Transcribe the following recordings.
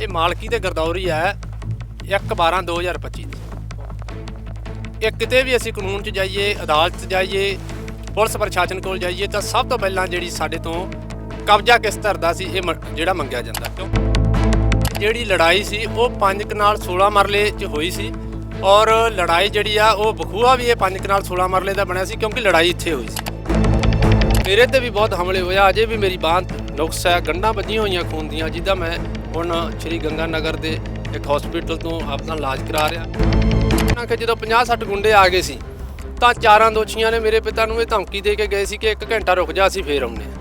ਇਹ ਮਾਲਕੀ ਤੇ ਗਰਦੌਰੀ ਹੈ 1 12 2025 ਦੀ। ਇਹ ਕਿਤੇ ਵੀ ਅਸੀਂ ਕਾਨੂੰਨ 'ਚ ਜਾਈਏ, ਅਦਾਲਤ 'ਚ ਜਾਈਏ, ਪੁਲਿਸ ਪ੍ਰਸ਼ਾਸਨ ਕੋਲ ਜਾਈਏ ਤਾਂ ਸਭ ਤੋਂ ਪਹਿਲਾਂ ਜਿਹੜੀ ਸਾਡੇ ਤੋਂ ਕਬਜ਼ਾ ਕਿਸ ਧਰਦਾ ਸੀ, ਇਹ ਮ- ਜਿਹੜਾ ਮੰਗਿਆ ਜਾਂਦਾ ਕਿਉਂ ਜਿਹੜੀ ਲੜਾਈ ਸੀ, ਉਹ ਪੰਜ ਕਨਾਲ 16 ਮਰਲੇ 'ਚ ਹੋਈ ਸੀ ਔਰ ਲੜਾਈ ਜਿਹੜੀ ਆ, ਉਹ ਬਖੂਆ ਵੀ ਇਹ ਪੰਜ ਕਨਾਲ 16 ਮਰਲੇ ਦਾ ਬਣਿਆ ਸੀ ਕਿਉਂਕਿ ਲੜਾਈ ਇੱਥੇ ਹੋਈ ਸੀ। ਮੇਰੇ ਤੇ ਵੀ ਬਹੁਤ ਹਮਲੇ ਹੋਇਆ। ਅਜੇ ਵੀ ਮੇਰੀ ਬਾਂਹ ਨੁਕਸ ਹੈ। ਗੰਢਾਂ ਵੱਜੀਆਂ ਹੋਈਆਂ ਖੂਨ ਦੀਆਂ, ਜਿੱਦਾਂ ਮੈਂ ਹੁਣ ਸ਼੍ਰੀ ਗੰਗਾ ਨਗਰ ਦੇ ਇੱਕ ਹਸਪੀਟਲ ਤੋਂ ਆਪਣਾ ਇਲਾਜ ਕਰਾ ਰਿਹਾ। ਉਹਨਾਂ ਕਿ ਜਦੋਂ 50 60 ਗੁੰਡੇ ਆ ਗਏ ਸੀ, ਤਾਂ ਚਾਰਾਂ ਦੋਸ਼ੀਆਂ ਨੇ ਮੇਰੇ ਪਿਤਾ ਨੂੰ ਇਹ ਧਮਕੀ ਦੇ ਕੇ ਗਏ ਸੀ ਕਿ 1 ਘੰਟਾ ਰੁਕ ਜਾ, ਅਸੀਂ ਫੇਰ ਆਉਂਦੇ ਹਾਂ।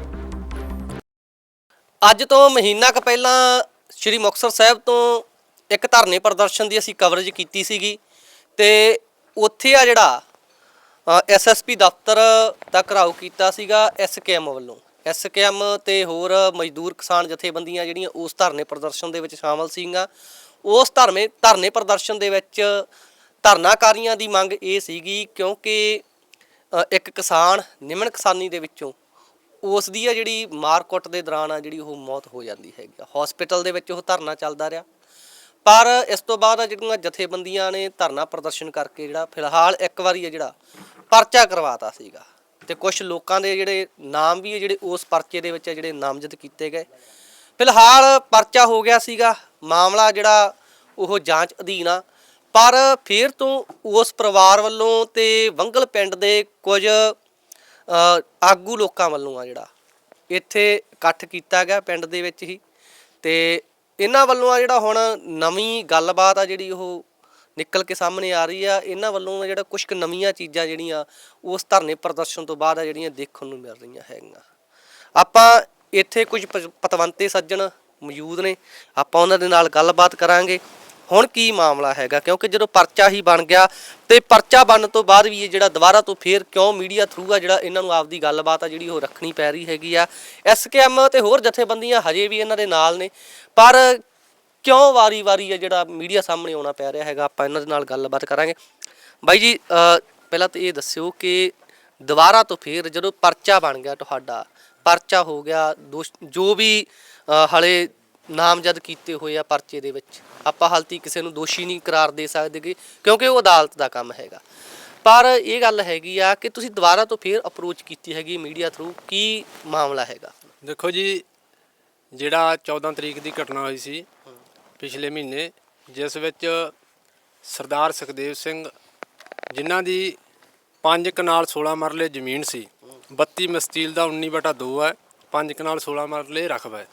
ਅੱਜ ਤੋਂ ਮਹੀਨਾ ਕੁ ਪਹਿਲਾਂ ਸ਼੍ਰੀ ਮੁਕਤਸਰ ਸਾਹਿਬ ਤੋਂ ਇੱਕ ਧਰਨੇ ਪ੍ਰਦਰਸ਼ਨ ਦੀ ਅਸੀਂ ਕਵਰੇਜ ਕੀਤੀ ਸੀਗੀ ਤੇ ਉੱਥੇ ਆ ਜਿਹੜਾ ਐਸਐਸਪੀ ਦਫ਼ਤਰ ਦਾ ਘਰਾਓ ਕੀਤਾ ਸੀਗਾ ਐਸਕੇਐਮ ਵੱਲੋਂ। ਐਸਕੇਐਮ ਤੇ ਹੋਰ ਮਜ਼ਦੂਰ ਕਿਸਾਨ ਜਥੇਬੰਦੀਆਂ ਜਿਹੜੀਆਂ ਉਸ ਧਰਨੇ ਪ੍ਰਦਰਸ਼ਨ ਦੇ ਵਿੱਚ ਸ਼ਾਮਲ ਸੀਗੀਆਂ, ਉਸ ਧਰਨੇ ਧਰਨੇ ਪ੍ਰਦਰਸ਼ਨ ਦੇ ਵਿੱਚ ਧਰਨਾਕਾਰੀਆਂ ਦੀ ਮੰਗ ਇਹ ਸੀਗੀ ਕਿਉਂਕਿ ਇੱਕ ਕਿਸਾਨ, ਨਿਮਨ ਕਿਸਾਨੀ ਦੇ ਵਿੱਚੋਂ ਉਸ ਦੀ ਆ ਜਿਹੜੀ ਮਾਰਕੁੱਟ ਦੇ ਦੌਰਾਨ ਆ ਜਿਹੜੀ ਉਹ ਮੌਤ ਹੋ ਜਾਂਦੀ ਹੈਗੀ ਆ। ਹਸਪੀਟਲ ਦੇ ਵਿੱਚ ਉਹ ਧਰਨਾ ਚੱਲਦਾ ਰਿਹਾ। ਪਰ ਇਸ ਤੋਂ ਬਾਅਦ ਜਿਹੜੀਆਂ ਜਥੇਬੰਦੀਆਂ ਨੇ ਧਰਨਾ ਪ੍ਰਦਰਸ਼ਨ ਕਰਕੇ ਜਿਹੜਾ, ਫਿਲਹਾਲ ਇੱਕ ਵਾਰੀ ਆ ਜਿਹੜਾ ਪਰਚਾ ਕਰਵਾਤਾ ਸੀਗਾ। ਤੇ ਕੁਝ ਲੋਕਾਂ ਦੇ ਜਿਹੜੇ ਨਾਮ ਵੀ ਜਿਹੜੇ ਉਸ ਪਰਚੇ ਦੇ ਵਿੱਚ ਆ, ਜਿਹੜੇ ਨਾਮਜ਼ਦ ਕੀਤੇ ਗਏ। ਫਿਲਹਾਲ ਪਰਚਾ ਹੋ ਗਿਆ ਸੀਗਾ। ਮਾਮਲਾ ਜਿਹੜਾ ਉਹ ਜਾਂਚ ਅਧੀਨ ਆ। ਪਰ ਫਿਰ ਤੋਂ ਉਸ ਪਰਿਵਾਰ ਵੱਲੋਂ ਤੇ ਵੰਗਲ ਪਿੰਡ ਦੇ ਕੁਝ ਆਗੂ ਲੋਕਾਂ ਵੱਲੋਂ ਆ ਜਿਹੜਾ, ਇੱਥੇ ਇਕੱਠ ਕੀਤਾ ਗਿਆ ਪਿੰਡ ਦੇ ਵਿੱਚ ਹੀ। ਤੇ ਇਹਨਾਂ ਵੱਲੋਂ ਆ ਜਿਹੜਾ ਹੁਣ ਨਵੀਂ ਗੱਲਬਾਤ ਆ ਜਿਹੜੀ ਉਹ ਨਿਕਲ ਕੇ ਸਾਹਮਣੇ ਆ ਰਹੀ ਆ, ਇਹਨਾਂ ਵੱਲੋਂ ਜਿਹੜਾ ਕੁਝ ਕੁ ਨਵੀਆਂ ਚੀਜ਼ਾਂ ਜਿਹੜੀਆਂ, ਉਸ ਧਰਨੇ ਪ੍ਰਦਰਸ਼ਨ ਤੋਂ ਬਾਅਦ ਆ ਜਿਹੜੀਆਂ ਦੇਖਣ ਨੂੰ ਮਿਲ ਰਹੀਆਂ ਹੈਗੀਆਂ। ਆਪਾਂ ਇੱਥੇ ਕੁਝ ਪ- ਪਤਵੰਤੇ ਸੱਜਣ ਮੌਜੂਦ ਨੇ, ਆਪਾਂ ਉਹਨਾਂ ਦੇ ਨਾਲ ਗੱਲਬਾਤ ਕਰਾਂਗੇ। ਹੁਣ ਕੀ ਮਾਮਲਾ ਹੈਗਾ? ਕਿਉਂਕਿ ਜਦੋਂ ਪਰਚਾ ਹੀ ਬਣ ਗਿਆ ਤੇ ਪਰਚਾ ਬਣਨ ਤੋਂ ਬਾਅਦ ਵੀ ਇਹ ਜਿਹੜਾ ਦੁਬਾਰਾ ਤੋਂ ਫੇਰ ਕਿਉਂ ਮੀਡੀਆ ਥਰੂ ਆ ਜਿਹੜਾ ਇਹਨਾਂ ਨੂੰ ਆਪਦੀ ਗੱਲਬਾਤ ਆ ਜਿਹੜੀ ਉਹ ਰੱਖਣੀ ਪੈ ਰਹੀ ਹੈਗੀ ਆ ਐਸਕੇਐਮ ਤੇ ਹੋਰ ਜਥੇਬੰਦੀਆਂ ਹਜੇ ਵੀ ਇਹਨਾਂ ਦੇ ਨਾਲ ਨੇ, ਪਰ ਕਿਉਂ ਵਾਰੀ-ਵਾਰੀ ਆ ਜਿਹੜਾ ਮੀਡੀਆ ਸਾਹਮਣੇ ਆਉਣਾ ਪੈ ਰਿਹਾ ਹੈਗਾ ਆਪਾਂ ਇਹਨਾਂ ਦੇ ਨਾਲ ਗੱਲਬਾਤ ਕਰਾਂਗੇ। ਬਾਈ ਜੀ ਪਹਿਲਾਂ ਤਾਂ ਇਹ ਦੱਸਿਓ ਕਿ ਦੁਬਾਰਾ ਤੋਂ ਫੇਰ ਜਦੋਂ ਪਰਚਾ ਬਣ ਗਿਆ ਤੁਹਾਡਾ ਪਰਚਾ ਹੋ ਗਿਆ ਦੋਸ਼- ਜੋ ਵੀ ਅਹ, ਹਲੇ ਨਾਮਜ਼ਦ ਕੀਤੇ ਹੋਏ ਆ ਪਰਚੇ ਦੇ ਵਿੱਚ ਆਪਾਂ ਹਾਲਤੀ ਕਿਸੇ ਨੂੰ ਦੋਸ਼ੀ ਨਹੀਂ ਕਰਾਰ ਦੇ ਸਕਦੇ ਕਿਉਂਕਿ ਉਹ ਅਦਾਲਤ ਦਾ ਕੰਮ ਹੈਗਾ। ਪਰ ਇਹ ਗੱਲ ਹੈਗੀ ਆ ਕਿ ਤੁਸੀਂ ਦੁਬਾਰਾ ਤੋਂ ਫੇਰ ਅਪਰੋਚ ਕੀਤੀ ਹੈਗੀ ਮੀਡੀਆ ਥਰੂ ਕੀ ਮਾਮਲਾ ਹੈਗਾ? ਦੇਖੋ ਜੀ ਜਿਹੜਾ 14 ਤਰੀਕ ਦੀ ਘਟਨਾ ਹੋਈ ਸੀ ਪਿਛਲੇ ਮਹੀਨੇ, ਜਿਸ ਵਿੱਚ ਸਰਦਾਰ ਸੁਖਦੇਵ ਸਿੰਘ, ਜਿਨ੍ਹਾਂ ਦੀ 5 ਕਨਾਲ 16 ਮਰਲੇ ਜ਼ਮੀਨ ਸੀ 32 ਮਸਤੀਲ ਦਾ 19 ਬਟਾ 2 ਹੈ 5 ਕਨਾਲ 16 ਮਰਲੇ ਰਕਬਾ ਹੈ।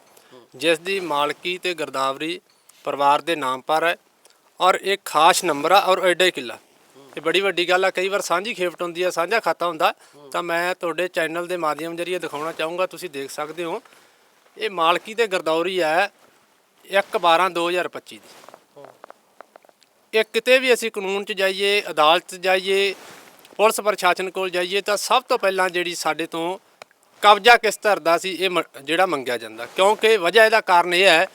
ਜਿਸ ਦੀ ਮਾਲਕੀ ਤੇ ਗਰਦਾਵਰੀ ਪਰਿਵਾਰ ਦੇ ਨਾਮ ਪਰ ਹੈ ਔਰ ਇਹ ਖਾਸ ਨੰਬਰ ਆ ਔਰ ਐਡਾ ਹੀ ਕਿੱਲਾ। ਇਹ ਬੜੀ ਵੱਡੀ ਗੱਲ ਆ, ਕਈ ਵਾਰ ਸਾਂਝੀ ਖੇਪਟ ਹੁੰਦੀ ਆ, ਸਾਂਝਾ ਖਾਤਾ ਹੁੰਦਾ, ਤਾਂ ਮੈਂ ਤੁਹਾਡੇ ਚੈਨਲ ਦੇ ਮਾਧਿਅਮ ਜਰੀਏ ਦਿਖਾਉਣਾ ਚਾਹੂੰਗਾ, ਤੁਸੀਂ ਦੇਖ ਸਕਦੇ ਹੋ। ਇਹ ਮਾਲਕੀ ਤੇ ਗਰਦੌਰੀ ਹੈ 1 12 2025 ਦੀ। ਇਹ ਕਿਤੇ ਵੀ ਅਸੀਂ ਕਾਨੂੰਨ 'ਚ ਜਾਈਏ, ਅਦਾਲਤ 'ਚ ਜਾਈਏ, ਪੁਲਿਸ ਪ੍ਰਸ਼ਾਸਨ ਕੋਲ ਜਾਈਏ, ਤਾਂ ਸਭ ਤੋਂ ਪਹਿਲਾਂ ਜਿਹੜੀ ਸਾਡੇ ਤੋਂ ਕਬਜ਼ਾ ਕਿਸ ਧਰਦਾ ਸੀ, ਇਹ ਮ- ਜਿਹੜਾ ਮੰਗਿਆ ਜਾਂਦਾ। ਕਿਉਂਕਿ ਵਜ੍ਹਾ ਇਹਦਾ ਕਾਰਨ ਇਹ ਹੈ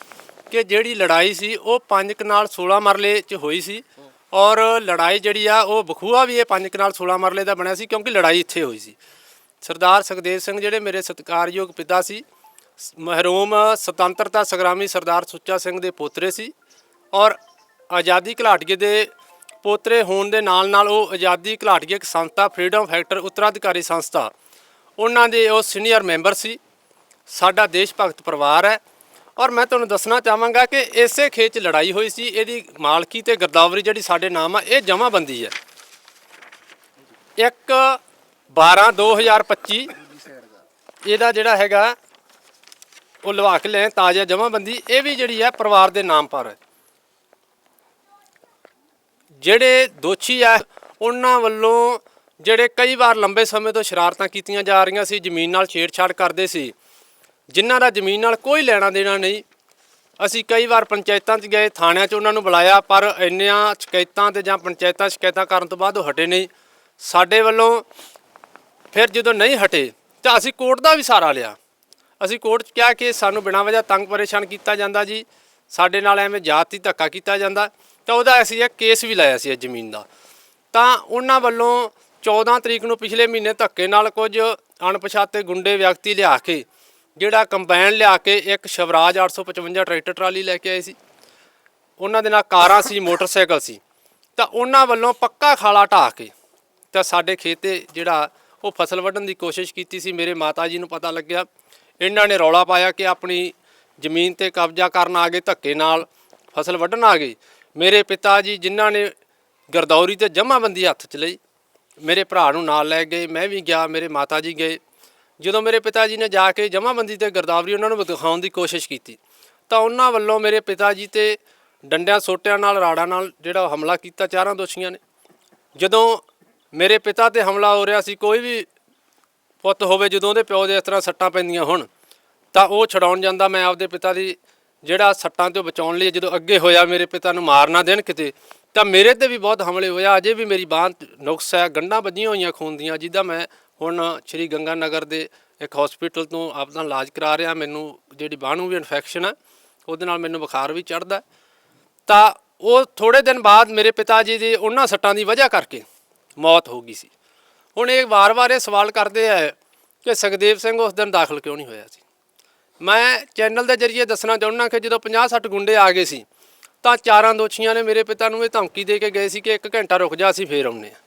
ਕਿ ਜਿਹੜੀ ਲੜਾਈ ਸੀ, ਉਹ ਪੰਜ ਕਨਾਲ 16 ਮਰਲੇ 'ਚ ਹੋਈ ਸੀ ਔਰ ਲੜਾਈ ਜਿਹੜੀ ਆ, ਉਹ ਬਖੂਆ ਵੀ ਇਹ ਪੰਜ ਕਨਾਲ 16 ਮਰਲੇ ਦਾ ਬਣਿਆ ਸੀ ਕਿਉਂਕਿ ਲੜਾਈ ਇੱਥੇ ਹੋਈ ਸੀ। ਸਰਦਾਰ ਸੁਖਦੇਵ ਸਿੰਘ ਜਿਹੜੇ ਮੇਰੇ ਸਤਿਕਾਰਯੋਗ ਪਿਤਾ ਸੀ ਮਹਿਰੂਮ ਸੁਤੰਤਰਤਾ ਸੰਗਰਾਮੀ ਸਰਦਾਰ ਸੁੱਚਾ ਸਿੰਘ ਦੇ ਪੋਤਰੇ ਸੀ ਔਰ ਆਜ਼ਾਦੀ ਘਲਾਟੀਏ ਦੇ ਪੋਤਰੇ ਹੋਣ ਦੇ ਨਾਲ ਨਾਲ ਉਹ ਆਜ਼ਾਦੀ ਘਲਾਟੀਏ ਇੱਕ ਸੰਸਥਾ ਫਰੀडम ਫੈਕਟਰ ਉੱਤਰਾਧਿਕਾਰੀ ਸੰਸਥਾ, ਉਹਨਾਂ ਦੇ ਉਹ ਸੀਨੀਅਰ ਮੈਂਬਰ ਸੀ। ਸਾਡਾ ਦੇਸ਼ ਭਗਤ ਪਰਿਵਾਰ ਹੈ ਔਰ ਮੈਂ ਤੁਹਾਨੂੰ ਦੱਸਣਾ ਚਾਹਾਂਗਾ ਕਿ ਇਸੇ ਖੇਤ 'ਚ ਲੜਾਈ ਹੋਈ ਸੀ। ਇਹਦੀ ਮਾਲਕੀ ਤੇ ਗਰਦਾਵਰੀ ਜਿਹੜੀ ਸਾਡੇ ਨਾਮ ਆ, ਇਹ ਜਮਾਬੰਦੀ ਹੈ। ਇੱਕ 12 2025 ਇਹਦਾ ਜਿਹੜਾ ਹੈਗਾ ਉਹ ਲਵਾ ਕੇ ਲੈ ਤਾਜ਼ਾ ਜਮਾਬੰਦੀ, ਇਹ ਵੀ ਜਿਹੜੀ ਹੈ ਪਰਿਵਾਰ ਦੇ ਨਾਮ ਪਰ ਹੈ। ਜਿਹੜੇ ਦੋਸ਼ੀ ਆ, ਉਹਨਾਂ ਵੱਲੋਂ ਜਿਹੜੇ ਕਈ ਵਾਰ ਲੰਬੇ ਸਮੇਂ ਤੋਂ ਸ਼ਰਾਰਤਾਂ ਕੀਤੀਆਂ ਜਾ ਰਹੀਆਂ ਸੀ, ਜ਼ਮੀਨ ਨਾਲ ਛੇੜਛਾੜ ਕਰਦੇ ਸੀ, ਜਿਨ੍ਹਾਂ ਦਾ ਜ਼ਮੀਨ ਨਾਲ ਕੋਈ ਲੈਣਾ ਦੇਣਾ ਨਹੀਂ। ਅਸੀਂ ਕਈ ਵਾਰ ਪੰਚਾਇਤਾਂ 'ਚ ਗਏ, ਥਾਣਿਆਂ 'ਚ ਉਹਨਾਂ ਨੂੰ ਬੁਲਾਇਆ, ਪਰ ਇੰਨੀਆਂ ਸ਼ਿਕਾਇਤਾਂ ਤੇ ਜਾਂ ਪੰਚਾਇਤਾਂ ਸ਼ਿਕਾਇਤਾਂ ਕਰਨ ਤੋਂ ਬਾਅਦ ਉਹ ਹਟੇ ਨਹੀਂ। ਸਾਡੇ ਵੱਲੋਂ ਫਿਰ ਜਦੋਂ ਨਹੀਂ ਹਟੇ, ਤਾਂ ਅਸੀਂ ਕੋਰਟ ਦਾ ਵੀ ਸਹਾਰਾ ਲਿਆ। ਅਸੀਂ ਕੋਰਟ 'ਚ ਕਿਹਾ ਕਿ ਸਾਨੂੰ ਬਿਨਾਂ ਵਜ੍ਹਾ ਤੰਗ ਪਰੇਸ਼ਾਨ ਕੀਤਾ ਜਾਂਦਾ ਜੀ। ਸਾਡੇ ਨਾਲ ਐਵੇਂ ਜਾਤੀ ਧੱਕਾ ਕੀਤਾ ਜਾਂਦਾ। ਤਾਂ ਉਹਦਾ ਅਸੀਂ ਇੱਕ ਕੇਸ ਵੀ ਲਾਇਆ ਸੀ ਇਹ ਜ਼ਮੀਨ ਦਾ। ਤਾਂ ਉਹਨਾਂ ਵੱਲੋਂ 14 ਤਰੀਕ ਨੂੰ ਪਿਛਲੇ ਮਹੀਨੇ ਧੱਕੇ ਨਾਲ ਕੁਝ ਅਣਪਛਾਤੇ ਗੁੰਡੇ ਵਿਅਕਤੀ ਲਿਆ ਕੇ, ਜਿਹੜਾ ਕੰਬਾਈਨ ਲਿਆ ਕੇ ਇੱਕ ਸ਼ਵਰਾਜ 855 ਟਰੈਕਟਰ ਟਰਾਲੀ ਲੈ ਕੇ ਆਏ ਸੀ। ਉਹਨਾਂ ਦੇ ਨਾਲ ਕਾਰਾਂ ਸੀ, ਮੋਟਰਸਾਈਕਲ ਸੀ। ਤਾਂ ਉਹਨਾਂ ਵੱਲੋਂ ਪੱਕਾ ਖਾਲਾ ਢਾਹ ਕੇ ਤਾਂ ਸਾਡੇ ਖੇਤੇ ਜਿਹੜਾ ਉਹ ਫਸਲ ਵੱਢਣ ਦੀ ਕੋਸ਼ਿਸ਼ ਕੀਤੀ ਸੀ। ਮੇਰੇ ਮਾਤਾ ਜੀ ਨੂੰ ਪਤਾ ਲੱਗਿਆ। ਇਹਨਾਂ ਨੇ ਰੌਲਾ ਪਾਇਆ ਕਿ ਆਪਣੀ ਜ਼ਮੀਨ ਤੇ ਕਬਜ਼ਾ ਕਰਨ ਆ ਗਏ ਧੱਕੇ ਨਾਲ, ਫਸਲ ਵੱਢਣ ਆ ਗਏ। ਮੇਰੇ ਪਿਤਾ ਜੀ ਜਿਨ੍ਹਾਂ ਨੇ ਗਰਦੌਰੀ ਤੇ ਜਮਾਬੰਦੀ ਹੱਥ 'ਚ ਲਈ, ਮੇਰੇ ਭਰਾ ਨੂੰ ਨਾਲ ਲੈ ਗਏ, ਮੈਂ ਵੀ ਗਿਆ, ਮੇਰੇ ਮਾਤਾ ਜੀ ਗਏ। ਜਦੋਂ ਮੇਰੇ ਪਿਤਾ ਜੀ ਨੇ ਜਾ ਕੇ ਜਮਾਬੰਦੀ ਤੇ ਗਰਦਾਵਰੀ ਉਹਨਾਂ ਨੂੰ ਦਿਖਾਉਣ ਦੀ ਕੋਸ਼ਿਸ਼ ਕੀਤੀ, ਤਾਂ ਉਹਨਾਂ ਵੱਲੋਂ ਮੇਰੇ ਪਿਤਾ ਜੀ ਤੇ ਡੰਡਿਆਂ ਸੋਟਿਆਂ ਨਾਲ, ਰਾੜਾਂ ਨਾਲ ਜਿਹੜਾ ਹਮਲਾ ਕੀਤਾ, ਚਾਰਾਂ ਦੋਸ਼ੀਆਂ ਨੇ। ਜਦੋਂ ਮੇਰੇ ਪਿਤਾ ਤੇ ਹਮਲਾ ਹੋ ਰਿਹਾ ਸੀ, ਕੋਈ ਵੀ ਪੁੱਤ ਹੋਵੇ ਜਦੋਂ ਉਹਦੇ ਪਿਓ ਦੇ ਇਸ ਤਰ੍ਹਾਂ ਸੱਟਾਂ ਪੈਂਦੀਆਂ ਹੋਣ, ਤਾਂ ਉਹ ਛਡਾਉਣ ਜਾਂਦਾ ਮੈਂ ਆਪਦੇ ਪਿਤਾ ਦੀ ਜਿਹੜਾ ਸੱਟਾਂ ਤੋਂ ਬਚਾਉਣ ਲਈ ਜਦੋਂ ਅੱਗੇ ਹੋਇਆ ਮੇਰੇ ਪਿਤਾ ਨੂੰ ਮਾਰ ਨਾ ਦੇਣ ਕਿਤੇ, ਤਾਂ ਮੇਰੇ ਤੇ ਵੀ ਬਹੁਤ ਹਮਲੇ ਹੋਇਆ। ਅਜੇ ਵੀ ਮੇਰੀ ਬਾਂਹ ਨੁਕਸ ਹੈ, ਗੰਢਾਂ ਵੱਜੀਆਂ ਹੋਈਆਂ ਖੂਨ ਦੀਆਂ ਜਿਹਦਾ ਮੈਂ ਹੁਣ ਸ਼੍ਰੀ ਗੰਗਾ ਨਗਰ ਦੇ ਇੱਕ ਹਸਪੀਟਲ ਤੋਂ ਆਪਦਾ ਇਲਾਜ ਕਰਾ ਰਿਹਾ। ਮੈਨੂੰ ਜਿਹੜੀ ਬਾਂਹ ਨੂੰ ਵੀ ਇਨਫੈਕਸ਼ਨ ਹੈ ਉਹਦੇ ਨਾਲ ਮੈਨੂੰ ਬੁਖਾਰ ਵੀ ਚੜਦਾ ਤਾਂ ਉਹ ਥੋੜੇ ਦਿਨ ਬਾਅਦ ਮੇਰੇ ਪਿਤਾ ਜੀ ਦੀ ਉਹਨਾਂ ਸੱਟਾਂ ਦੀ ਵਜ੍ਹਾ ਕਰਕੇ ਮੌਤ ਹੋ ਗਈ ਸੀ। ਹੁਣ ਇਹ ਵਾਰ-ਵਾਰ ਇਹ ਸਵਾਲ ਕਰਦੇ ਆ ਕਿ ਸੁਖਦੇਵ ਸਿੰਘ ਉਸ ਦਿਨ ਦਾਖਲ ਕਿਉਂ ਨਹੀਂ ਹੋਇਆ ਸੀ? ਮੈਂ ਚੈਨਲ ਦੇ ਜ਼ਰੀਏ ਦੱਸਣਾ ਚਾਹੁੰਦਾ ਕਿ ਜਦੋਂ 50-60 ਗੁੰਡੇ ਆ ਗਏ ਸੀ, ਤਾਂ ਚਾਰਾਂ ਦੋਸ਼ੀਆਂ ਨੇ ਮੇਰੇ ਪਿਤਾ ਨੂੰ ਇਹ ਧਮਕੀ ਦੇ ਕੇ ਗਏ ਸੀ ਕਿ 1 ਘੰਟਾ ਰੁਕ ਜਾ, ਅਸੀਂ ਫੇਰ ਆਉਨੇ ਆ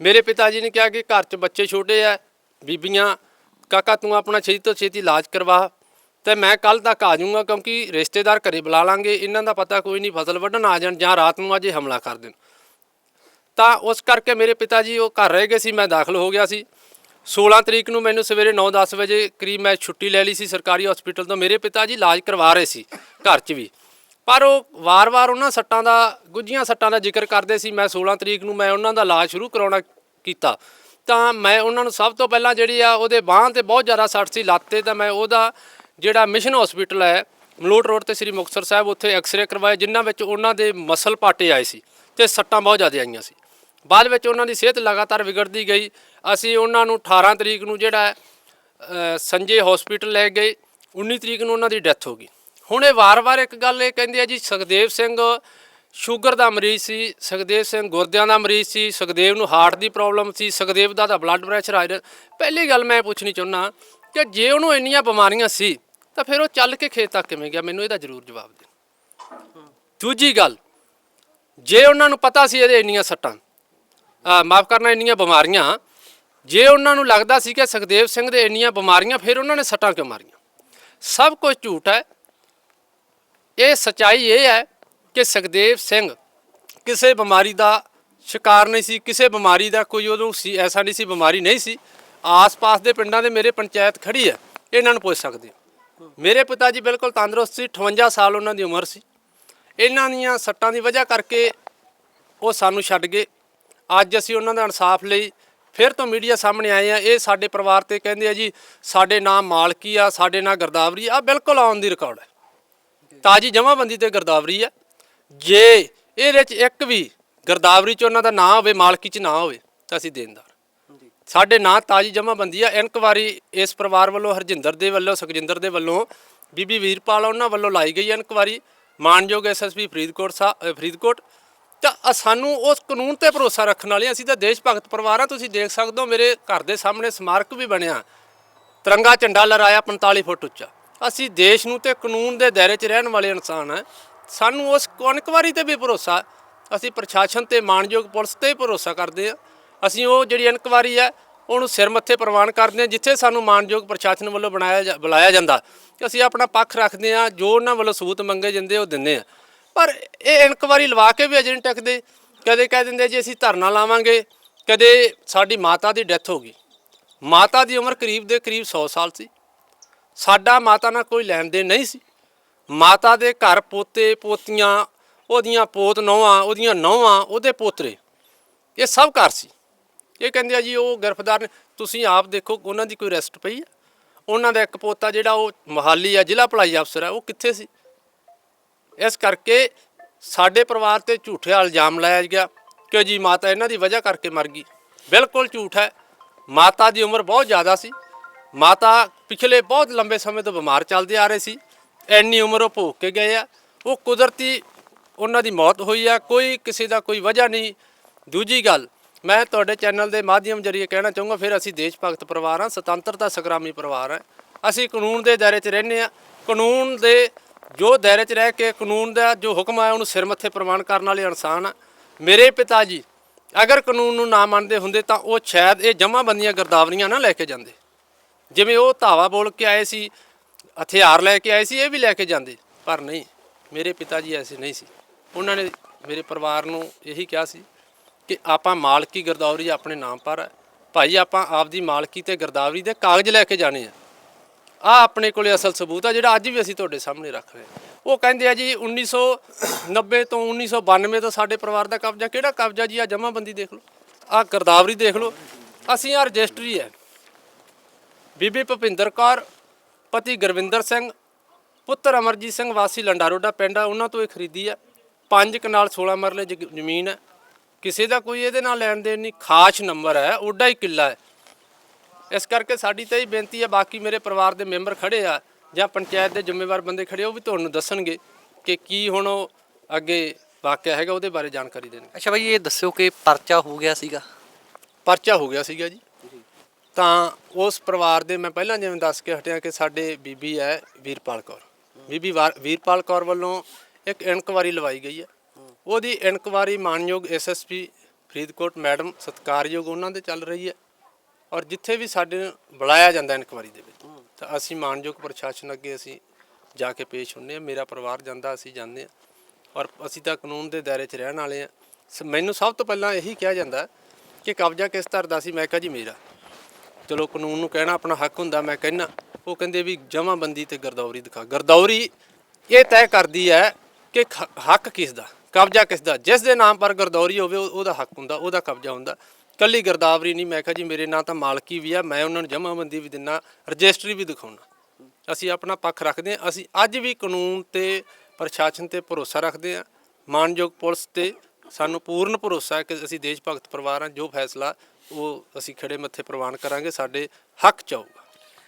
ਮੇਰੇ ਪਿਤਾ ਜੀ ਨੇ ਕਿਹਾ ਕਿ ਘਰ 'ਚ ਬੱਚੇ ਛੋਟੇ ਆ, ਬੀਬੀਆਂ, ਕਾਕਾ ਤੂੰ ਆਪਣਾ ਛੇਤੀ ਤੋਂ ਛੇਤੀ ਇਲਾਜ ਕਰਵਾ ਤੇ ਮੈਂ ਕੱਲ ਤੱਕ ਆ ਜਾਊਂਗਾ ਕਿਉਂਕਿ ਰਿਸ਼ਤੇਦਾਰ ਘਰੇ ਬੁਲਾ ਲਾਂਗੇ, ਇਹਨਾਂ ਦਾ ਪਤਾ ਕੋਈ ਨਹੀਂ ਫਸਲ ਵੱਢਣ ਆ ਜਾਣ ਜਾਂ ਰਾਤ ਨੂੰ ਅਜੇ ਹਮਲਾ ਕਰ ਦੇਣ। ਤਾਂ ਉਸ ਕਰਕੇ ਮੇਰੇ ਪਿਤਾ ਜੀ ਉਹ ਘਰ ਰਹਿ ਗਏ ਸੀ, ਮੈਂ ਦਾਖਲ ਹੋ ਗਿਆ ਸੀ। 16 ਤਰੀਕ ਨੂੰ ਮੈਨੂੰ ਸਵੇਰੇ 9-10 ਵਜੇ ਕਰੀਬ ਮੈਂ ਛੁੱਟੀ ਲੈ ਲਈ ਸੀ ਸਰਕਾਰੀ ਹਸਪੀਟਲ ਤੋਂ। ਮੇਰੇ ਪਿਤਾ ਜੀ ਇਲਾਜ ਕਰਵਾ ਰਹੇ ਸੀ ਘਰ 'ਚ ਵੀ। ਪਰ ਉਹ ਵਾਰ-ਵਾਰ ਉਹਨਾਂ ਸੱਟਾਂ ਦਾ, ਗੁੱਝੀਆਂ ਸੱਟਾਂ ਦਾ ਜ਼ਿਕਰ ਕਰਦੇ ਸੀ। ਮੈਂ 16 ਤਰੀਕ ਨੂੰ ਮੈਂ ਉਹਨਾਂ ਦਾ ਇਲਾਜ ਸ਼ੁਰੂ ਕਰਾਉਣਾ ਕੀਤਾ। ਤਾਂ ਮੈਂ ਉਹਨਾਂ ਨੂੰ ਸਭ ਤੋਂ ਪਹਿਲਾਂ ਜਿਹੜੀ ਆ ਉਹਦੇ ਬਾਹਾਂ ਤੇ ਬਹੁਤ ਜ਼ਿਆਦਾ ਸੱਟ ਸੀ, ਲੱਤ ਤੇ, ਤਾਂ ਮੈਂ ਉਹਦਾ ਜਿਹੜਾ ਮਿਸ਼ਨ ਹਸਪੀਟਲ ਹੈ, ਮਲੋਟ ਰੋਡ ਤੇ ਸ੍ਰੀ ਮੁਕਤਸਰ ਸਾਹਿਬ, ਉੱਥੇ ਐਕਸ-ਰੇ ਕਰਵਾਏ, ਜਿਨ੍ਹਾਂ ਵਿੱਚ ਉਹਨਾਂ ਦੇ ਮਸਲ ਪਾਟੇ ਆਏ ਸੀ ਤੇ ਸੱਟਾਂ ਬਹੁਤ ਜ਼ਿਆਦਾ ਆਈਆਂ ਸੀ। ਬਾਅਦ ਵਿੱਚ ਉਹਨਾਂ ਦੀ ਸਿਹਤ ਲਗਾਤਾਰ ਵਿਗੜਦੀ ਗਈ। ਅਸੀਂ ਉਹਨਾਂ ਨੂੰ 18 ਤਰੀਕ ਨੂੰ ਜਿਹੜਾ ਸੰਜੇ ਹਸਪੀਟਲ ਲੈ ਗਏ। 19 ਤਰੀਕ ਨੂੰ ਉਹਨਾਂ ਦੀ ਡੈਥ ਹੋ ਗਈ। ਹੁਣ ਇਹ ਵਾਰ-ਵਾਰ ਇੱਕ ਗੱਲ ਇਹ ਕਹਿੰਦੇ ਆ ਜੀ, ਸੁਖਦੇਵ ਸਿੰਘ ਸ਼ੂਗਰ ਦਾ ਮਰੀਜ਼ ਸੀ, ਸੁਖਦੇਵ ਸਿੰਘ ਗੁਰਦਿਆਂ ਦਾ ਮਰੀਜ਼ ਸੀ, ਸੁਖਦੇਵ ਨੂੰ ਹਾਰਟ ਦੀ ਪ੍ਰੋਬਲਮ ਸੀ, ਸੁਖਦੇਵ ਦਾ ਤਾਂ ਬਲੱਡ ਪ੍ਰੈਸ਼ਰ ਆਇਰਨ ਪਹਿਲੀ ਗੱਲ ਮੈਂ ਪੁੱਛਣੀ ਚਾਹੁੰਦਾ ਕਿ ਜੇ ਉਹਨੂੰ ਇੰਨੀਆਂ ਬਿਮਾਰੀਆਂ ਸੀ, ਤਾਂ ਫਿਰ ਉਹ ਚੱਲ ਕੇ ਖੇਤ ਤੱਕ ਕਿਵੇਂ ਗਿਆ? ਮੈਨੂੰ ਇਹਦਾ ਜ਼ਰੂਰ ਜਵਾਬ ਦੇ ਦੂਜੀ ਗੱਲ, ਜੇ ਉਹਨਾਂ ਨੂੰ ਪਤਾ ਸੀ ਇਹਦੇ ਇੰਨੀਆਂ ਸੱਟਾਂ ਮਾਫ ਕਰਨਾ, ਇੰਨੀਆਂ ਬਿਮਾਰੀਆਂ। ਜੇ ਉਹਨਾਂ ਨੂੰ ਲੱਗਦਾ ਸੀ ਕਿ ਸੁਖਦੇਵ ਸਿੰਘ ਦੇ ਇੰਨੀਆਂ ਬਿਮਾਰੀਆਂ, ਫਿਰ ਉਹਨਾਂ ਨੇ ਸੱਟਾਂ ਕਿਉਂ ਮਾਰੀਆਂ? ਸਭ ਕੁਝ ਝੂਠ ਹੈ। ਇਹ ਸਚਾਈ ਇਹ ਹੈ ਕਿ ਸੁਖਦੇਵ ਸਿੰਘ ਕਿਸੇ ਬਿਮਾਰੀ ਦਾ ਸ਼ਿਕਾਰ ਨਹੀਂ ਸੀ, ਕਿਸੇ ਬਿਮਾਰੀ ਦਾ ਕੋਈ ਉਹਨੂੰ ਸੀ, ਐਸਾ ਨਹੀਂ ਸੀ, ਬਿਮਾਰੀ ਨਹੀਂ ਸੀ। ਆਸ-ਪਾਸ ਦੇ ਪਿੰਡਾਂ ਦੇ ਮੇਰੇ ਪੰਚਾਇਤ ਖੜੀ ਹੈ, ਇਹਨਾਂ ਨੂੰ ਪੁੱਛ ਸਕਦੇ ਹੋ। ਮੇਰੇ ਪਿਤਾ ਜੀ ਬਿਲਕੁਲ ਤੰਦਰੁਸਤ ਸੀ 58 ਸਾਲ ਉਹਨਾਂ ਦੀ ਉਮਰ ਸੀ। ਇਹਨਾਂ ਦੀਆਂ ਸੱਟਾਂ ਦੀ ਵਜ੍ਹਾ ਕਰਕੇ ਉਹ ਸਾਨੂੰ ਛੱਡ ਗਏ। ਅੱਜ ਅਸੀਂ ਉਹਨਾਂ ਦਾ ਇਨਸਾਫ ਲਈ ਫਿਰ ਤੋਂ ਮੀਡੀਆ ਸਾਹਮਣੇ ਆਏ ਆ ਇਹ ਸਾਡੇ ਪਰਿਵਾਰ ਤੇ ਕਹਿੰਦੇ ਆ ਜੀ ਸਾਡੇ ਨਾਮ ਮਾਲਕੀ ਆ ਸਾਡੇ ਨਾਲ ਗਰਦਾਵਰੀ ਆ ਬਿਲਕੁਲ ਔਨ ਦੀ ਰਿਕਾਰਡ ਹੈ। ਤਾਜੀ ਜਮਾਬੰਦੀ ਤੇ ਗਰਦਾਵਰੀ ਆ। ਜੇ ਇਹਦੇ ਵਿੱਚ ਇੱਕ ਵੀ ਗਰਦਾਵਰੀ ਚ ਉਹਨਾਂ ਦਾ ਨਾਂ ਹੋਵੇ ਮਾਲਕੀ ਚ ਨਾ ਹੋਵੇ ਤਾਂ ਅਸੀਂ ਦੇਣਦਾਰ। ਸਾਡੇ ਨਾਂ ਤਾਜੀ ਜਮਾਬੰਦੀ ਆ। ਇਨਕੁਆਰੀ ਇਸ ਪਰਿਵਾਰ ਵੱਲੋਂ ਹਰਜਿੰਦਰ ਦੇ ਵੱਲੋਂ ਸੁਖਜਿੰਦਰ ਦੇ ਵੱਲੋਂ ਬੀਬੀ ਵੀਰਪਾਲ ਉਹਨਾਂ ਵੱਲੋਂ ਲਾਈ ਗਈ ਇਨਕੁਆਰੀ ਮਾਨਯੋਗ ਐਸਐਸਪੀ ਫਰੀਦਕੋਟ ਸਾ- ਅ, ਫਰੀਦਕੋਟ ਤਾਂ ਸਾਨੂੰ ਉਸ ਕਾਨੂੰਨ ਤੇ ਭਰੋਸਾ ਰੱਖਣ ਵਾਲੇ ਅਸੀਂ ਤਾਂ ਦੇਸ਼ ਭਗਤ ਪਰਿਵਾਰ ਆ ਤੁਸੀਂ ਦੇਖ ਸਕਦੇ ਹੋ, ਮੇਰੇ ਘਰ ਦੇ ਸਾਹਮਣੇ ਸਮਾਰਕ ਵੀ ਬਣਿਆ। ਤਿਰੰਗਾ ਝੰਡਾ ਲਹਿਰਾਇਆ 45 ਫੁੱਟ ਉੱਚਾ। ਅਸੀਂ ਦੇਸ਼ ਨੂੰ ਤੇ ਕਾਨੂੰਨ ਦੇ ਦਾਇਰੇ 'ਚ ਰਹਿਣ ਵਾਲੇ ਇਨਸਾਨ ਆ ਸਾਨੂੰ ਉਸ ਇਨਕੁਆਰੀ ਤੇ ਵੀ ਭਰੋਸਾ। ਅਸੀਂ ਪ੍ਰਸ਼ਾਸਨ ਤੇ, ਮਾਨਯੋਗ ਪੁਲਿਸ ਤੇ ਵੀ ਭਰੋਸਾ ਕਰਦੇ ਆ ਅਸੀਂ ਉਹ ਜਿਹੜੀ ਇਨਕੁਆਰੀ ਹੈ, ਉਹਨੂੰ ਸਿਰ ਮੱਥੇ ਪ੍ਰਵਾਨ ਕਰਦੇ ਆ ਜਿੱਥੇ ਸਾਨੂੰ ਮਾਨਯੋਗ ਪ੍ਰਸ਼ਾਸਨ ਵੱਲੋਂ ਬਣਾਇਆ ਜਾ- ਬੁਲਾਇਆ ਜਾਂਦਾ। ਕਿ ਅਸੀਂ ਆਪਣਾ ਪੱਖ ਰੱਖਦੇ ਆ ਜੋ ਉਹਨਾਂ ਵੱਲੋਂ ਸਬੂਤ ਮੰਗੇ ਜਾਂਦੇ ਉਹ ਦਿੰਦੇ ਆ ਪਰ ਇਹ ਇਨਕੁਆਰੀ ਲਵਾ ਕੇ ਵੀ ਅਜੇ ਨਹੀਂ ਟਿਕਦੇ ਕਦੇ ਕਹਿ ਦਿੰਦੇ ਜੀ ਅਸੀਂ ਧਰਨਾ ਲਾਵਾਂਗੇ, ਕਦੇ ਸਾਡੀ ਮਾਤਾ ਦੀ ਡੈਥ ਹੋ ਗਈ। ਮਾਤਾ ਦੀ ਉਮਰ ਕਰੀਬ ਦੇ ਕਰੀਬ 100 ਸਾਲ ਸੀ। ਸਾਡਾ ਮਾਤਾ ਨਾਲ ਕੋਈ ਲੈਣ ਦੇਣ ਨਹੀਂ ਸੀ। ਮਾਤਾ ਦੇ ਘਰ ਪੋਤੇ, ਪੋਤੀਆਂ, ਉਹਦੀਆਂ ਪੋਤ ਨੌਵਾਂ, ਉਹਦੀਆਂ ਨੌਵਾਂ, ਉਹਦੇ ਪੋਤਰੇ, ਇਹ ਸਭ ਘਰ ਸੀ। ਇਹ ਕਹਿੰਦੇ ਆ ਜੀ ਉਹ ਗ੍ਰਿਫਤਾਰ ਨੇ, ਤੁਸੀਂ ਆਪ ਦੇਖੋ, ਉਹਨਾਂ ਦੀ ਕੋਈ ਰੈਸਟ ਪਈ ਆ। ਉਹਨਾਂ ਦਾ ਇੱਕ ਪੋਤਾ ਜਿਹੜਾ ਉਹ ਮਹਾਲੀ ਆ, ਜ਼ਿਲ੍ਹਾ ਭਲਾਈ ਅਫਸਰ ਆ, ਉਹ ਕਿੱਥੇ ਸੀ? ਇਸ ਕਰਕੇ ਸਾਡੇ ਪਰਿਵਾਰ ਤੇ ਝੂਠਿਆ ਇਲਜ਼ਾਮ ਲਾਇਆ ਗਿਆ ਕਿ ਜੀ ਮਾਤਾ ਇਹਨਾਂ ਦੀ ਵਜ੍ਹਾ ਕਰਕੇ ਮਰ ਗਈ। ਬਿਲਕੁਲ ਝੂਠ ਹੈ। ਮਾਤਾ ਦੀ ਉਮਰ ਬਹੁਤ ਜ਼ਿਆਦਾ ਸੀ। ਮਾਤਾ ਪਿਛਲੇ ਬਹੁਤ ਲੰਬੇ ਸਮੇਂ ਤੋਂ ਬਿਮਾਰ ਚੱਲਦੇ ਆ ਰਹੇ ਸੀ। ਇੰਨੀ ਉਮਰ ਉਹ ਭੋਗ ਕੇ ਗਏ ਆ। ਉਹ ਕੁਦਰਤੀ ਉਹਨਾਂ ਦੀ ਮੌਤ ਹੋਈ ਆ। ਕੋਈ ਕਿਸੇ ਦਾ ਕੋਈ ਵਜ੍ਹਾ ਨਹੀਂ। ਦੂਜੀ ਗੱਲ, ਮੈਂ ਤੁਹਾਡੇ ਚੈਨਲ ਦੇ ਮਾਧਿਅਮ ਜਰੀਏ ਕਹਿਣਾ ਚਾਹੂੰਗਾ, ਫਿਰ ਅਸੀਂ ਦੇਸ਼ ਭਗਤ ਪਰਿਵਾਰ ਹਾਂ। ਸੁਤੰਤਰਤਾ ਸੰਗਰਾਮੀ ਪਰਿਵਾਰ ਹਾਂ। ਅਸੀਂ ਕਾਨੂੰਨ ਦੇ ਦਾਇਰੇ 'ਚ ਰਹਿੰਦੇ ਆ ਕਾਨੂੰਨ ਦੇ ਜੋ ਦਾਇਰੇ 'ਚ ਰਹਿ ਕੇ ਕਾਨੂੰਨ ਦਾ ਜੋ ਹੁਕਮ ਆਇਆ ਉਹਨੂੰ ਸਿਰ ਮੱਥੇ ਪ੍ਰਵਾਨ ਕਰਨ ਵਾਲੇ ਇਨਸਾਨ ਆ। ਮੇਰੇ ਪਿਤਾ ਜੀ, ਅਗਰ ਕਾਨੂੰਨ ਨੂੰ ਨਾ ਮੰਨਦੇ ਹੁੰਦੇ ਤਾਂ ਉਹ ਸ਼ਾਇਦ ਇਹ ਜਮਾਬੰਦੀਆਂ ਗਰਦਾਵਰੀਆਂ ਨਾ ਲੈ ਕੇ ਜਾਂਦੇ। ਜਿਵੇਂ ਉਹ ਧਾਵਾ ਬੋਲ ਕੇ ਆਏ ਸੀ, ਹਥਿਆਰ ਲੈ ਕੇ ਆਏ ਸੀ, ਇਹ ਵੀ ਲੈ ਕੇ ਜਾਂਦੇ। ਪਰ ਨਹੀਂ, ਮੇਰੇ ਪਿਤਾ ਜੀ ਐਸੇ ਨਹੀਂ ਸੀ। ਉਹਨਾਂ ਨੇ ਮੇਰੇ ਪਰਿਵਾਰ ਨੂੰ ਇਹੀ ਕਿਹਾ ਸੀ ਕਿ ਆਪਾਂ ਮਾਲਕੀ ਗਰਦਾਵਰੀ ਆਪਣੇ ਨਾਮ ਪਰ ਹੈ ਭਾਈ, ਆਪਾਂ ਆਪਦੀ ਮਾਲਕੀ ਤੇ ਗਰਦਾਵਰੀ ਦੇ ਕਾਗਜ਼ ਲੈ ਕੇ ਜਾਣੇ ਆ। ਆ ਆਪਣੇ ਕੋਲੇ ਅਸਲ ਸਬੂਤ ਆ ਜਿਹੜਾ ਅੱਜ ਵੀ ਅਸੀਂ ਤੁਹਾਡੇ ਸਾਹਮਣੇ ਰੱਖ ਰਹੇ ਹਾਂ। ਉਹ ਕਹਿੰਦੇ ਆ ਜੀ 1990 ਤੋਂ 1992 ਤੋਂ ਸਾਡੇ ਪਰਿਵਾਰ ਦਾ ਕਬਜ਼ਾ ਕਿਹੜਾ ਕਬਜ਼ਾ ਜੀ? ਆ ਜਮਾਬੰਦੀ ਦੇਖ ਲਓ, ਆ ਗਰਦਾਵਰੀ ਦੇਖ ਲਓ। ਅਸੀਂ ਆ ਰਜਿਸਟਰੀ ਹੈ। ਬੀਬੀ ਭੁਪਿੰਦਰ ਕੌਰ, ਪਤੀ ਗੁਰਵਿੰਦਰ ਸਿੰਘ, ਪੁੱਤਰ ਅਮਰਜੀਤ ਸਿੰਘ, ਵਾਸੀ ਲੰਡਾਰੋਡਾ ਪਿੰਡ ਆ, ਉਹਨਾਂ ਤੋਂ ਇਹ ਖਰੀਦੀ ਆ। ਪੰਜ ਕਨਾਲ 16 ਮਰਲੇ ਜ਼ਮੀਨ ਹੈ। ਕਿਸੇ ਦਾ ਕੋਈ ਇਹਦੇ ਨਾਲ ਲੈਣ ਦੇਣ ਨਹੀਂ। ਖਾਸ ਨੰਬਰ ਹੈ ਓਡਾ ਹੀ ਕਿੱਲਾ ਹੈ। ਇਸ ਕਰਕੇ ਸਾਡੀ ਤਾਂ ਇਹ ਬੇਨਤੀ ਹੈ ਬਾਕੀ ਮੇਰੇ ਪਰਿਵਾਰ ਦੇ ਮੈਂਬਰ ਖੜੇ ਆ ਜਾਂ ਪੰਚਾਇਤ ਦੇ ਜ਼ਿੰਮੇਵਾਰ ਬੰਦੇ ਖੜੇ ਉਹ ਵੀ ਤੁਹਾਨੂੰ ਦੱਸਣਗੇ ਕਿ ਕੀ ਹੁਣ ਉਹ ਅੱਗੇ ਵਾਕਿਆ ਹੈਗਾ ਉਹਦੇ ਬਾਰੇ ਜਾਣਕਾਰੀ ਦੇਣਗੇ ਅੱਛਾ ਬਾਈ ਇਹ ਦੱਸਿਓ ਕਿ ਪਰਚਾ ਹੋ ਗਿਆ ਸੀਗਾ। ਪਰਚਾ ਹੋ ਗਿਆ ਸੀਗਾ ਜੀ। ਤਾਂ ਉਸ ਪਰਿਵਾਰ ਦੇ ਮੈਂ ਪਹਿਲਾਂ ਜਿਵੇਂ ਦੱਸ ਕੇ ਹਟਿਆ ਕਿ ਸਾਡੇ ਬੀਬੀ ਹੈ ਵੀਰਪਾਲ ਕੌਰ। ਬੀਬੀ ਵਾਰ- ਵੀਰਪਾਲ ਕੌਰ ਵੱਲੋਂ ਇੱਕ ਇਨਕੁਆਰੀ ਲਵਾਈ ਗਈ ਹੈ। ਉਹਦੀ ਇਨਕੁਆਰੀ ਮਾਨਯੋਗ ਐਸਐਸਪੀ ਫਰੀਦਕੋਟ ਮੈਡਮ ਸਤਕਾਰਯੋਗ ਉਹਨਾਂ ਦੇ ਚੱਲ ਰਹੀ ਹੈ। ਔਰ ਜਿੱਥੇ ਵੀ ਸਾਡੇ ਨੂੰ ਬੁਲਾਇਆ ਜਾਂਦਾ ਇਨਕੁਆਰੀ ਦੇ ਵਿੱਚ ਤਾਂ ਅਸੀਂ ਮਾਨਯੋਗ ਪ੍ਰਸ਼ਾਸਨ ਅੱਗੇ ਅਸੀਂ ਜਾ ਕੇ ਪੇਸ਼ ਹੁੰਨੇ ਆ ਮੇਰਾ ਪਰਿਵਾਰ ਜਾਂਦਾ ਅਸੀਂ ਜਾਂਦੇ ਆ ਔਰ ਅਸੀਂ ਤਾਂ ਕਾਨੂੰਨ ਦੇ ਦਾਇਰੇ 'ਚ ਰਹਿਣ ਵਾਲੇ ਆ ਮੈਨੂੰ ਸਭ ਤੋਂ ਪਹਿਲਾਂ ਇਹੀ ਕਿਹਾ ਜਾਂਦਾ ਕਿ ਕਬਜ਼ਾ ਕਿਸ ਧਰ ਦਾ ਸੀ? ਮੈਂ ਕਿਹਾ ਜੀ ਮੇਰਾ। ਚਲੋ ਕਾਨੂੰਨ ਨੂੰ ਕਹਿਣਾ ਆਪਣਾ ਹੱਕ ਹੁੰਦਾ ਮੈਂ ਕਹਿਣਾ ਉਹ ਕਹਿੰਦੇ ਵੀ ਜਮਾਬੰਦੀ ਤੇ ਗਰਦੌਰੀ ਦਿਖਾ। ਗਰਦੌਰੀ ਇਹ ਤੈਅ ਕਰਦੀ ਹੈ ਕਿ ਹੱਕ ਕਿਸ ਦਾ? ਕਬਜ਼ਾ ਕਿਸ ਦਾ? ਜਿਸ ਦੇ ਨਾਮ ਪਰ ਗਰਦੌਰੀ ਹੋਵੇ ਉਹ- ਉਹਦਾ ਹੱਕ ਹੁੰਦਾ ਉਹਦਾ ਕਬਜ਼ਾ ਹੁੰਦਾ। ਕੱਲੀ ਗਰਦਾਵਰੀ ਨਹੀਂ, ਮੈਂ ਕਿਹਾ ਜੀ ਮੇਰੇ ਨਾਂ ਤਾਂ ਮਾਲਕੀ ਵੀ ਆ, ਮੈਂ ਉਹਨਾਂ ਨੂੰ ਜਮਾਬੰਦੀ ਵੀ ਦਿੰਨਾ, ਰਜਿਸਟਰੀ ਵੀ ਦਿਖਾਉਣਾ ਅਸੀਂ ਆਪਣਾ ਪੱਖ ਰੱਖਦੇ ਹਾਂ, ਅਸੀਂ ਅੱਜ ਵੀ ਕਾਨੂੰਨ ਤੇ ਪ੍ਰਸ਼ਾਸਨ ਤੇ ਭਰੋਸਾ ਰੱਖਦੇ ਹਾਂ, ਮਾਨਯੋਗ ਪੁਲਿਸ ਤੇ ਸਾਨੂੰ ਪੂਰਨ ਭਰੋਸਾ ਹੈ ਕਿ ਅਸੀਂ ਦੇਸ਼ ਭਗਤ ਪਰਿਵਾਰ ਹਾਂ, ਜੋ ਫੈਸਲਾ ਉਹ ਅਸੀਂ ਖੜੇ ਮੱਥੇ ਪ੍ਰਵਾਨ ਕਰਾਂਗੇ, ਸਾਡੇ ਹੱਕ ਚ ਆਊਗਾ।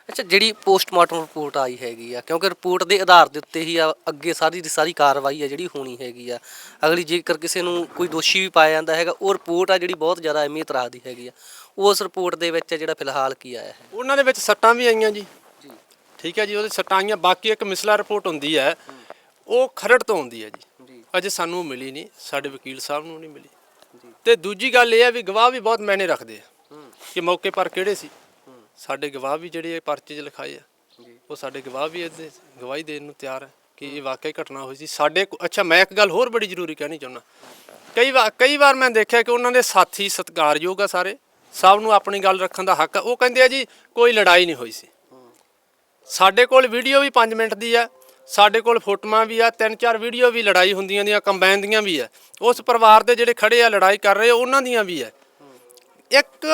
ਅੱਛਾ ਜਿਹੜੀ ਪੋਸਟਮਾਰਟਮ ਰਿਪੋਰਟ ਆਈ ਹੈਗੀ ਆ ਕਿਉਂਕਿ ਰਿਪੋਰਟ ਦੇ ਆਧਾਰ ਦੇ ਉੱਤੇ ਹੀ ਆ ਅੱਗੇ ਸਾਰੀ ਦੀ ਸਾਰੀ ਕਾਰਵਾਈ ਆ ਜਿਹੜੀ ਹੋਣੀ ਹੈਗੀ ਆ। ਅਗਲੀ ਜੇਕਰ ਕਿਸੇ ਨੂੰ ਕੋਈ ਦੋਸ਼ੀ ਵੀ ਪਾਇਆ ਜਾਂਦਾ ਹੈਗਾ ਉਹ ਰਿਪੋਰਟ ਆ ਜਿਹੜੀ ਬਹੁਤ ਜ਼ਿਆਦਾ ਅਹਿਮੀਅਤ ਰੱਖਦੀ ਹੈਗੀ ਆ। ਉਸ ਰਿਪੋਰਟ ਦੇ ਵਿੱਚ ਜਿਹੜਾ ਫਿਲਹਾਲ ਕੀ ਆਇਆ ਹੈ। ਉਹਨਾਂ ਦੇ ਵਿੱਚ ਸੱਟਾਂ ਵੀ ਆਈਆਂ ਜੀ। ਜੀ। ਠੀਕ ਹੈ ਜੀ ਉਹਦੇ ਸੱਟਾਂ ਆਈਆਂ ਬਾਕੀ ਇੱਕ ਮਿਸਲਾ ਰਿਪੋਰਟ ਹੁੰਦੀ ਹੈ ਉਹ ਖਰੜ ਤੋਂ ਆਉਂਦੀ ਹੈ ਜੀ। ਅਜੇ ਸਾਨੂੰ ਮਿਲੀ ਨਹੀਂ ਸਾਡੇ ਵਕੀਲ ਸਾਹਿਬ ਨੂੰ ਨਹੀਂ ਮਿਲੀ। ਤੇ ਦੂਜੀ ਗੱਲ ਇਹ ਹੈ ਵੀ ਗਵਾਹ ਵੀ ਬਹੁਤ ਮੈਨੇ ਰੱਖਦੇ ਆ ਕਿ ਮੌਕੇ ਪਰ ਕਿਹੜੇ ਸੀ? ਸਾਡੇ ਗਵਾਹ ਵੀ ਜਿਹੜੇ ਇਹ ਪਰਚੇ 'ਚ ਲਿਖਾਏ ਆ ਉਹ ਸਾਡੇ ਗਵਾਹ ਵੀ ਇਹਦੇ ਗਵਾਹੀ ਦੇਣ ਨੂੰ ਤਿਆਰ ਹੈ ਕਿ ਇਹ ਵਾਕਈ ਘਟਨਾ ਹੋਈ ਸੀ। ਸਾਡੇ ਕੋ- ਅੱਛਾ ਮੈਂ ਇੱਕ ਗੱਲ ਹੋਰ ਬੜੀ ਜ਼ਰੂਰੀ ਕਹਿਣੀ ਚਾਹੁੰਦਾ। ਕਈ ਵਾਰ ਕਈ ਵਾਰ ਮੈਂ ਦੇਖਿਆ ਕਿ ਉਹਨਾਂ ਦੇ ਸਾਥੀ ਸਤਿਕਾਰਯੋਗ ਆ ਸਾਰੇ ਸਭ ਨੂੰ ਆਪਣੀ ਗੱਲ ਰੱਖਣ ਦਾ ਹੱਕ ਆ। ਉਹ ਕਹਿੰਦੇ ਆ ਜੀ ਕੋਈ ਲੜਾਈ ਨਹੀਂ ਹੋਈ ਸੀ। ਸਾਡੇ ਕੋਲ ਵੀਡੀਓ ਵੀ 5 ਮਿੰਟ ਦੀ ਆ ਸਾਡੇ ਕੋਲ ਫੋਟੋਆਂ ਵੀ ਆ ਤਿੰਨ ਚਾਰ ਵੀਡੀਓ ਵੀ ਲੜਾਈ ਹੁੰਦੀਆਂ ਦੀਆਂ ਕੰਬਾਈਨ ਦੀਆਂ ਵੀ ਆ। ਉਸ ਪਰਿਵਾਰ ਦੇ ਜਿਹੜੇ ਖੜੇ ਆ ਲੜਾਈ ਕਰ ਰਹੇ ਉਹਨਾਂ ਦੀਆਂ ਵੀ ਆ। ਇੱਕ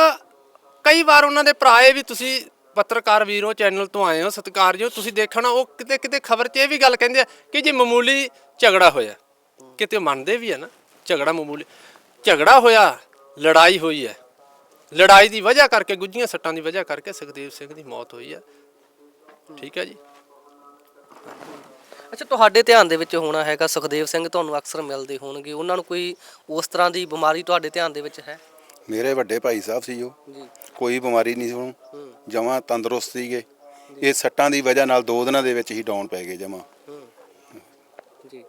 ਕਈ ਵਾਰ ਉਹਨਾਂ ਦੇ ਭਰਾ ਵੀ ਤੁਸੀਂ ਪੱਤਰਕਾਰ ਵੀਰੋ, ਚੈਨਲ ਤੋਂ ਆਏ ਹੋ ਸਤਿਕਾਰਯੋਗ ਤੁਸੀਂ ਦੇਖਣਾ, ਉਹ ਕਿਤੇ ਕਿਤੇ ਖਬਰ 'ਚ ਇਹ ਵੀ ਗੱਲ ਕਹਿੰਦੇ ਆ ਕਿ ਜੇ ਮਾਮੂਲੀ ਝਗੜਾ ਹੋਇਆ, ਕਿਤੇ ਮੰਨਦੇ ਵੀ ਆ ਨਾ, ਝਗੜਾ ਮਾਮੂਲੀ, ਝਗੜਾ ਹੋਇਆ, ਲੜਾਈ ਹੋਈ ਹੈ, ਲੜਾਈ ਦੀ ਵਜ੍ਹਾ ਕਰਕੇ ਗੁੱਜੀਆਂ ਸੱਟਾਂ ਦੀ ਵਜ੍ਹਾ ਕਰਕੇ ਸੁਖਦੇਵ ਸਿੰਘ ਦੀ ਮੌਤ ਹੋਈ ਹੈ। ਠੀਕ ਹੈ ਜੀ? ਅੱਛਾ, ਤੁਹਾਡੇ ਧਿਆਨ ਦੇ ਵਿੱਚ ਹੋਣਾ ਹੈਗਾ, ਸੁਖਦੇਵ ਸਿੰਘ ਤੁਹਾਨੂੰ ਅਕਸਰ ਮਿਲਦੇ ਹੋਣਗੇ, ਉਹਨਾਂ ਨੂੰ ਕੋਈ ਉਸ ਤਰ੍ਹਾਂ ਦੀ ਬਿਮਾਰੀ ਤੁਹਾਡੇ ਧਿਆਨ ਦੇ ਵਿੱਚ ਹੈ? ਮੇਰੇ ਵੱਡੇ ਭਾਈ ਸਾਹਿਬ ਸੀ ਉਹ। ਜੀ। ਕੋਈ ਬਿਮਾਰੀ ਨਹੀਂ ਸੀ ਉਹਨੂੰ। ਜਮਾਂ ਤੰਦਰੁਸਤ ਸੀਗੇ। ਇਹ ਸੱਟਾਂ ਦੀ ਵਜ੍ਹਾ ਨਾਲ ਦੋ ਦਿਨਾਂ ਦੇ ਵਿੱਚ ਹੀ ਡਾਊਨ ਪੈ ਗਏ ਜਮਾਂ। ਜੀ।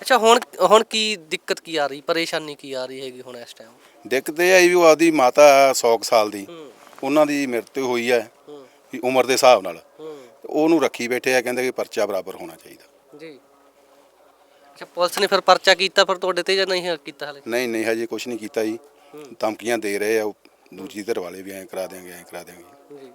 ਅੱਛਾ ਹੁਣ ਹੁਣ ਕੀ ਦਿੱਕਤ ਕੀ ਆ ਰਹੀ? ਪਰੇਸ਼ਾਨੀ ਕੀ ਆ ਰਹੀ ਹੈਗੀ ਹੁਣ ਇਸ ਟਾਈਮ ਦਿੱਕਤ ਇਹ ਆਈ ਵੀ ਉਹ ਆਪਦੀ ਮਾਤਾ 100 ਕੁ ਸਾਲ ਦੀ। ਉਹਨਾਂ ਦੀ ਮ੍ਰਿਤੂ ਹੋਈ ਹੈ। ਵੀ ਉਮਰ ਦੇ ਹਿਸਾਬ ਨਾਲ। ਉਹਨੂੰ ਰੱਖੀ ਬੈਠੇ ਆ ਕਹਿੰਦੇ ਕਿ ਪਰਚਾ ਬਰਾਬਰ ਹੋਣਾ ਚਾਹੀਦਾ। ਜੀ। ਅੱਛਾ ਪੁਲਿਸ ਨੇ ਫਿਰ ਪਰਚਾ ਕੀਤਾ ਪਰ ਤੁਹਾਡੇ ਤੇ ਜਾਂ ਨਹੀਂ ਕੀਤਾ ਹਲੇ? ਨਹੀਂ ਨਹੀਂ ਹਜੇ ਕੁਝ ਨਹੀਂ ਕੀਤਾ ਜੀ। ਧਮਕੀਆਂ ਦੇ ਰਹੇ ਆ, ਉਹ ਦੂਜੀ ਧਿਰ ਵਾਲੇ ਵੀ ਐਂ ਕਰਾ ਦੇਾਂਗੇ ਐਂ ਕਰਾ ਦੇਾਂਗੇ ਜੀ।